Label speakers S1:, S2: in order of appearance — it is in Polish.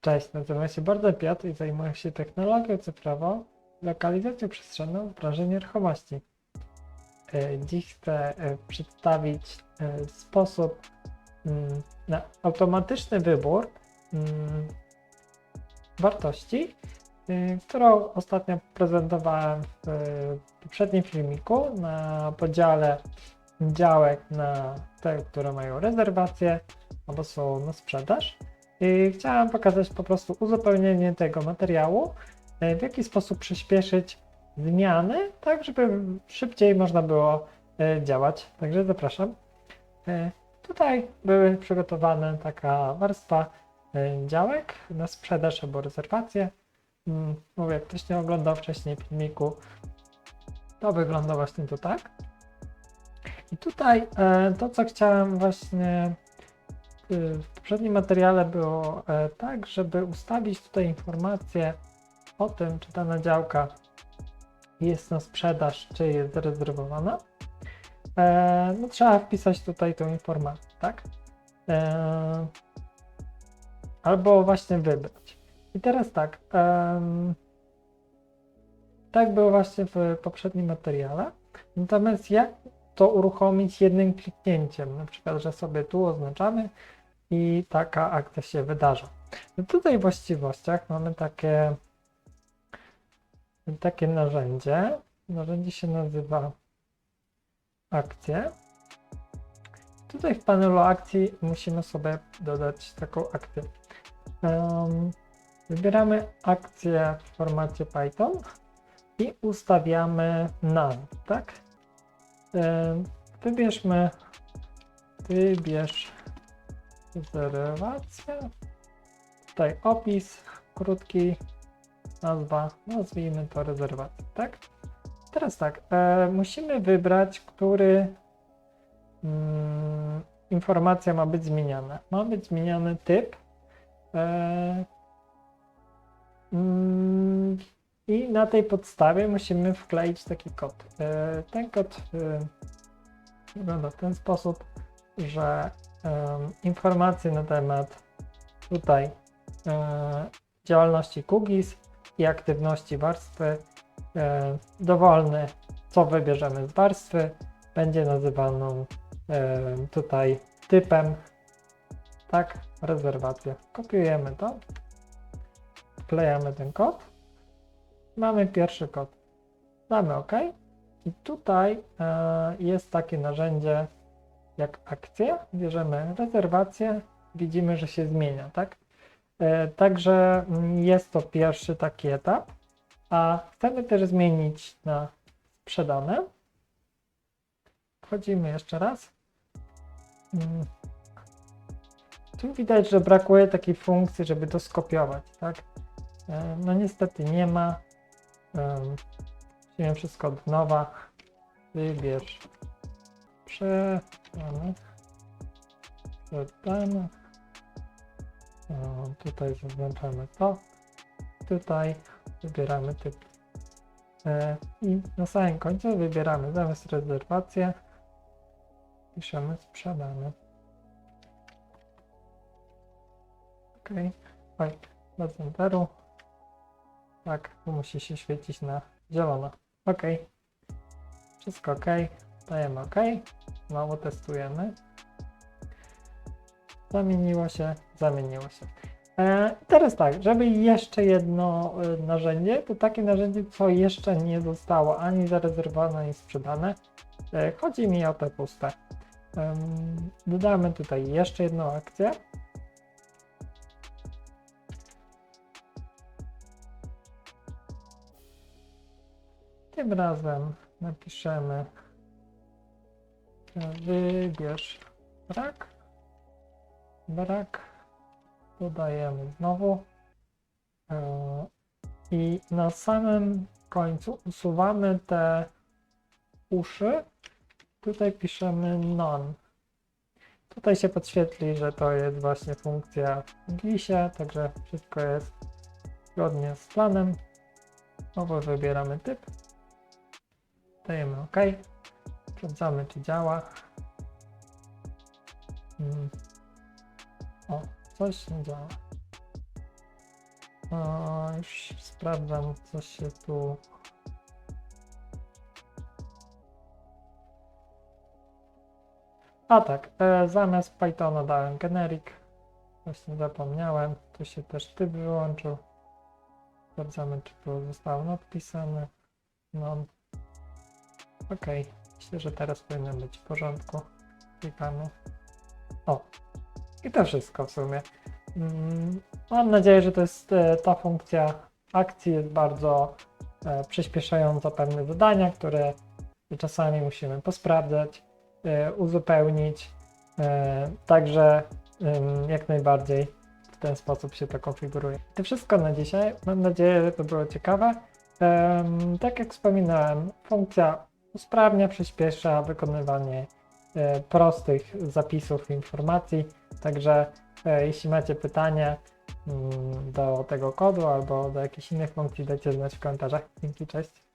S1: Cześć, nazywam się Barda Piotr i zajmuję się technologią cyfrową, lokalizacją przestrzenną w branży nieruchomości. E, Dziś chcę e, przedstawić e, sposób mm, na automatyczny wybór mm, wartości, którą ostatnio prezentowałem w poprzednim filmiku na podziale działek na te, które mają rezerwację albo są na sprzedaż. I chciałem pokazać po prostu uzupełnienie tego materiału, e, w jaki sposób przyspieszyć zmiany, tak żeby szybciej można było e, działać. Także zapraszam. Tutaj były przygotowane taka warstwa działek na sprzedaż albo rezerwację. Mm, Mówię, jak ktoś nie oglądał wcześniej filmiku, to wygląda właśnie to tak. I tutaj to, co chciałem właśnie w poprzednim materiale było e, tak, żeby ustawić tutaj informację o tym, czy dana działka jest na sprzedaż, czy jest zarezerwowana. E, no trzeba wpisać tutaj tą informację, tak? E, albo właśnie wybrać. I teraz tak, tak było właśnie w poprzednim materiale. Natomiast jak to uruchomić jednym kliknięciem? Na przykład, że sobie tu oznaczamy i taka akcja się wydarza. No tutaj w właściwościach mamy takie, takie narzędzie. Narzędzie się nazywa akcje. Tutaj w panelu akcji musimy sobie dodać taką akcję. Em, wybieramy akcję w formacie Python i ustawiamy none, tak? Wybierzmy, wybierz rezerwację. Tutaj opis krótki, nazwa, nazwijmy to rezerwację, tak? Teraz tak, e, musimy wybrać, który mm, informacja ma być zmieniana. Ma być zmieniany typ e, mm, i na tej podstawie musimy wkleić taki kod. E, ten kod e, wygląda w ten sposób, że em, informacje na temat tutaj e, działalności cookies i aktywności warstwy. E, dowolny, co wybierzemy z warstwy, będzie nazywaną e, tutaj typem, tak, rezerwacja. Kopiujemy to, wklejamy ten kod, mamy pierwszy kod, damy OK. I tutaj e, jest takie narzędzie jak akcja, bierzemy rezerwację, widzimy, że się zmienia, tak? E, Także mm, jest to pierwszy taki etap, a chcemy też zmienić na sprzedane. Wchodzimy jeszcze raz. Mm. Tu widać, że brakuje takiej funkcji, żeby to skopiować, tak? E, No niestety nie ma. Em, Musimy wszystko od nowa. Wybierz O, tutaj zaznaczamy to. Tutaj wybieramy typ. E, I na samym końcu wybieramy zamiast rezerwację. Piszemy sprzedane. Ok. Oj, bez enteru. Tak, tu musi się świecić na zielono. Ok. Wszystko ok. Dajemy ok. Znowu testujemy. Zamieniło się, zamieniło się. E, teraz tak, żeby jeszcze jedno e, narzędzie, to takie narzędzie, co jeszcze nie zostało ani zarezerwowane, ani sprzedane. E, chodzi mi o te puste. Em, dodamy tutaj jeszcze jedną akcję. Tym razem napiszemy e, wybierz brak. Brak. Dodajemy znowu. E, I na samym końcu usuwamy te uszy. Tutaj piszemy none. Tutaj się podświetli, że to jest właśnie funkcja w GIS-ie, także wszystko jest zgodnie z planem. Znowu wybieramy typ. Dajemy OK. Sprawdzamy, czy działa. Mm. O, coś nie działa. O, już sprawdzam, co się tu. A tak, e, zamiast Pythona dałem generic. Właśnie zapomniałem. Tu się też typ wyłączył. Sprawdzamy, czy to zostało nadpisane. No. Okej, myślę, że teraz powinno być w porządku. Klikamy. O, i to wszystko w sumie. Mm, Mam nadzieję, że to jest e, ta funkcja akcji jest bardzo e, przyspieszająca pewne zadania, które czasami musimy posprawdzać, e, uzupełnić. Także jak najbardziej w ten sposób się to konfiguruje. To wszystko na dzisiaj. Mam nadzieję, że to było ciekawe. Tak jak wspominałem, funkcja usprawnia, przyspiesza wykonywanie e, prostych zapisów informacji. Także e, jeśli macie pytania mm, do tego kodu albo do jakichś innych funkcji, dajcie znać w komentarzach. Dzięki, cześć.